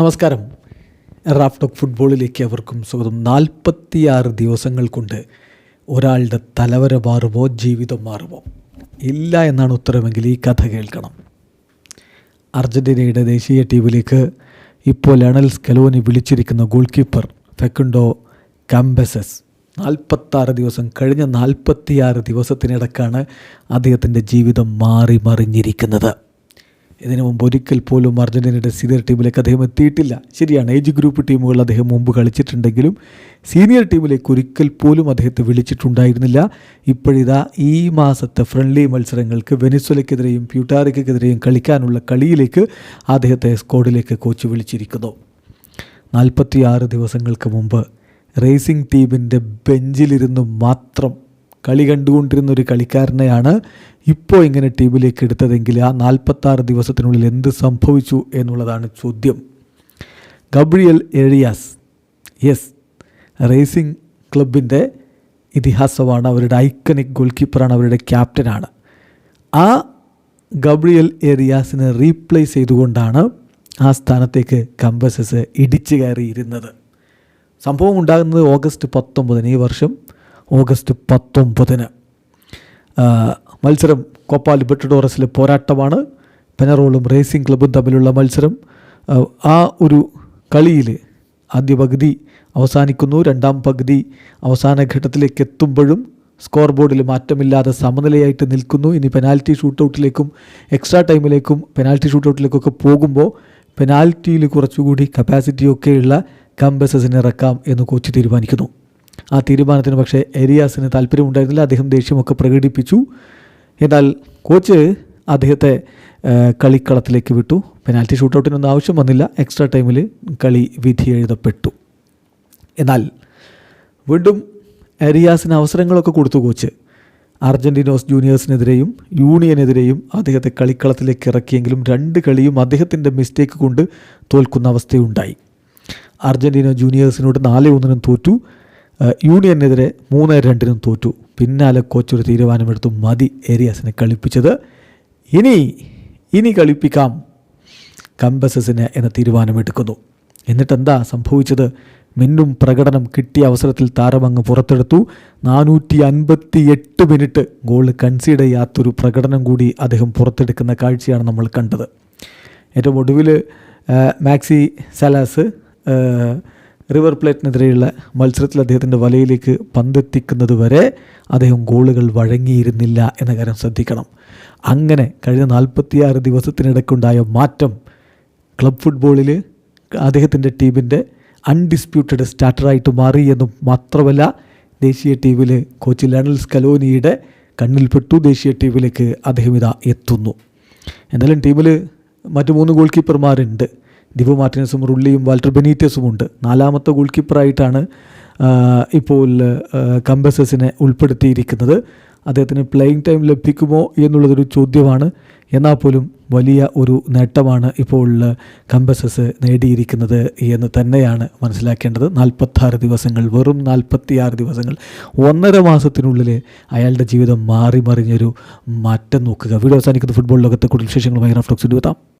നമസ്കാരം. Raf talk ഫുട്ബോളിലേക്ക് അവർക്കും സ്വാഗതം. നാൽപ്പത്തിയാറ് ദിവസങ്ങൾ കൊണ്ട് ഒരാളുടെ തലവര മാറുമോ ജീവിതം മാറുമോ? ഇല്ല എന്നാണ് ഉത്തരമെങ്കിൽ ഈ കഥ കേൾക്കണം. അർജന്റീനയുടെ ദേശീയ ടീമിലേക്ക് ഇപ്പോൾ ലണൽ സ്കലോനി വിളിച്ചിരിക്കുന്ന ഗോൾ കീപ്പർ ഫെക്കുണ്ടോ കംബസസ് നാൽപ്പത്താറ് ദിവസം കഴിഞ്ഞ നാൽപ്പത്തിയാറ് ദിവസത്തിനിടക്കാണ് അദ്ദേഹത്തിന്റെ ജീവിതം മാറി മറിഞ്ഞിരിക്കുന്നത്. ഇതിനു മുമ്പ് ഒരിക്കൽ പോലും അർജന്റീനയുടെ സീനിയർ ടീമിലേക്ക് അദ്ദേഹം എത്തിയിട്ടില്ല. ശരിയാണ് ഏജ് ഗ്രൂപ്പ് ടീമുകൾ അദ്ദേഹം മുമ്പ് കളിച്ചിട്ടുണ്ടെങ്കിലും സീനിയർ ടീമിലേക്ക് ഒരിക്കൽ പോലും അദ്ദേഹത്തെ വിളിച്ചിട്ടുണ്ടായിരുന്നില്ല. ഇപ്പോഴിതാ ഈ മാസത്തെ ഫ്രണ്ട്ലി മത്സരങ്ങൾക്ക് വെനിസ്വലയ്ക്കെതിരെയും പ്യൂട്ടാറിക്കെതിരെയും കളിക്കാനുള്ള കളിയിലേക്ക് അദ്ദേഹത്തെ സ്ക്വാഡിലേക്ക് കോച്ച് വിളിച്ചിരിക്കുന്നു. നാൽപ്പത്തിയാറ് ദിവസങ്ങൾക്ക് മുമ്പ് റേസിംഗ് ടീമിന്റെ ബെഞ്ചിലിരുന്ന് മാത്രം കളി കണ്ടുകൊണ്ടിരുന്ന ഒരു കളിക്കാരനെയാണ് ഇപ്പോൾ ഇങ്ങനെ ടീമിലേക്ക് എടുത്തതെങ്കിൽ ആ നാൽപ്പത്താറ് ദിവസത്തിനുള്ളിൽ എന്ത് സംഭവിച്ചു എന്നുള്ളതാണ് ചോദ്യം. ഗബ്രിയൽ എഴിയാസ് യെസ് റേസിംഗ് ക്ലബിന്റെ ഇതിഹാസമാണ്. അവരുടെ ഐക്കണിക് ഗോൾ കീപ്പറാണ് അവരുടെ ക്യാപ്റ്റനാണ്. ആ ഗബ്രിയൽ ഏരിയാസിനെ റീപ്ലേസ് ചെയ്തുകൊണ്ടാണ് ആ സ്ഥാനത്തേക്ക് കമ്പസസ് ഇടിച്ചു കയറിയിരുന്നത്. സംഭവം ഉണ്ടാകുന്നത് ഓഗസ്റ്റ് പത്തൊമ്പതിന് ഈ വർഷം. ഓഗസ്റ്റ് പത്തൊമ്പതിന്. മത്സരം കോപ്പ ലിബർട്ടഡോറസിലെ പോരാട്ടമാണ്. പെനറോളും റേസിംഗ് ക്ലബും തമ്മിലുള്ള മത്സരം. ആ, ഒരു കളിയിൽ ആദ്യ പകുതി അവസാനിക്കുന്നു. രണ്ടാം പകുതി അവസാന ഘട്ടത്തിലേക്ക് എത്തുമ്പോഴും സ്കോർ ബോർഡിൽ മാറ്റമില്ലാതെ സമനിലയായിട്ട് നിൽക്കുന്നു. ഇനി പെനാൽറ്റി ഷൂട്ടൗട്ടിലേക്കും എക്സ്ട്രാ ടൈമിലേക്കും പെനാൽറ്റി ഷൂട്ടൗട്ടിലേക്കൊക്കെ പോകുമ്പോൾ പെനാൽറ്റിയിൽ കുറച്ചുകൂടി കപ്പാസിറ്റിയൊക്കെയുള്ള കമ്പസസിനെ ഇറക്കാം എന്ന് കോച്ച് തീരുമാനിക്കുന്നു. ആ തീരുമാനത്തിന് പക്ഷേ എരിയാസിന് താല്പര്യമുണ്ടായിരുന്നില്ല. അദ്ദേഹം ദേഷ്യമൊക്കെ പ്രകടിപ്പിച്ചു. എന്നാൽ കോച്ച് അദ്ദേഹത്തെ കളിക്കളത്തിലേക്ക് വിട്ടു. പെനാൽറ്റി ഷൂട്ടൗട്ടിനൊന്നും ആവശ്യം വന്നില്ല. എക്സ്ട്രാ ടൈമിൽ കളി വിധി എഴുതപ്പെട്ടു. എന്നാൽ വീണ്ടും എരിയാസിന് അവസരങ്ങളൊക്കെ കൊടുത്തു കോച്ച്. അർജന്റീനോസ് ജൂനിയേഴ്സിനെതിരെയും യൂണിയനെതിരെയും അദ്ദേഹത്തെ കളിക്കളത്തിലേക്ക് ഇറക്കിയെങ്കിലും രണ്ട് കളിയും അദ്ദേഹത്തിന്റെ മിസ്റ്റേക്ക് കൊണ്ട് തോൽക്കുന്ന അവസ്ഥയുണ്ടായി. അർജന്റീന ജൂനിയേഴ്സിനോട് നാല് ഒന്നിനും തോറ്റു. യൂണിയനെതിരെ മൂന്ന് രണ്ടിനും തോറ്റു. പിന്നാലെ കോച്ച് ഒരു തീരുമാനമെടുത്തു മതി ഏരിയാസിനെ കളിപ്പിച്ചത്. ഇനി ഇനി കളിപ്പിക്കാം കമ്പസസിന് എന്ന തീരുമാനമെടുക്കുന്നു. എന്നിട്ടെന്താ സംഭവിച്ചത്? മിന്നും പ്രകടനം കിട്ടിയ അവസരത്തിൽ താരമങ്ങ് പുറത്തെടുത്തു. നാനൂറ്റി അൻപത്തി എട്ട് മിനിറ്റ് ഗോൾ കൺസീഡ് ചെയ്യാത്തൊരു പ്രകടനം കൂടി അദ്ദേഹം പുറത്തെടുക്കുന്ന കാഴ്ചയാണ് നമ്മൾ കണ്ടത്. ഏറ്റവും ഒടുവിൽ മാക്സി സലാസ് റിവർ പ്ലേറ്റിനെതിരെയുള്ള മത്സരത്തിൽ അദ്ദേഹത്തിന്റെ വലയിലേക്ക് പന്തെത്തിക്കുന്നത് വരെ അദ്ദേഹം ഗോളുകൾ വഴങ്ങിയിരുന്നില്ല എന്ന കാര്യം ശ്രദ്ധിക്കണം. അങ്ങനെ കഴിഞ്ഞ നാൽപ്പത്തിയാറ് ദിവസത്തിനിടയ്ക്കുണ്ടായ മാറ്റം ക്ലബ് ഫുട്ബോളിൽ അദ്ദേഹത്തിന്റെ ടീമിന്റെ അൺഡിസ്പ്യൂട്ടഡ് സ്റ്റാർട്ടറായിട്ട് മാറി എന്നും മാത്രമല്ല ദേശീയ ടീമിൽ കോച്ച് ലണൽ സ്കലോനിയുടെ കണ്ണിൽപ്പെട്ടു ദേശീയ ടീമിലേക്ക് അദ്ദേഹം ഇതാ എത്തുന്നു. എന്നാലും ടീമിൽ മറ്റു മൂന്ന് ഗോൾ കീപ്പർമാരുണ്ട്. ഡിവോ മാർട്ടിനസും റുള്ളിയും വാൾട്ടർ ബെനീറ്റസും ഉണ്ട്. നാലാമത്തെ ഗോൾ കീപ്പറായിട്ടാണ് ഇപ്പോൾ കമ്പസസിനെ ഉൾപ്പെടുത്തിയിരിക്കുന്നത്. അദ്ദേഹത്തിന് പ്ലേയിങ് ടൈം ലഭിക്കുമോ എന്നുള്ളതൊരു ചോദ്യമാണ്. എന്നാൽ പോലും വലിയ ഒരു നേട്ടമാണ് ഇപ്പോൾ കമ്പസസ് നേടിയിരിക്കുന്നത് എന്ന് തന്നെയാണ് മനസ്സിലാക്കേണ്ടത്. നാൽപ്പത്താറ് ദിവസങ്ങൾ വെറും നാൽപ്പത്തിയാറ് ദിവസങ്ങൾ ഒന്നര മാസത്തിനുള്ളിൽ അയാളുടെ ജീവിതം മാറി മറിഞ്ഞൊരു മാറ്റം നോക്കുക. വീഡിയോ അവസാനിക്കുന്ന. ഫുട്ബോൾ ലോകത്തെ കൂടുതൽ വിശേഷങ്ങളുമായി റഫ്ലോക്സ് എത്താം.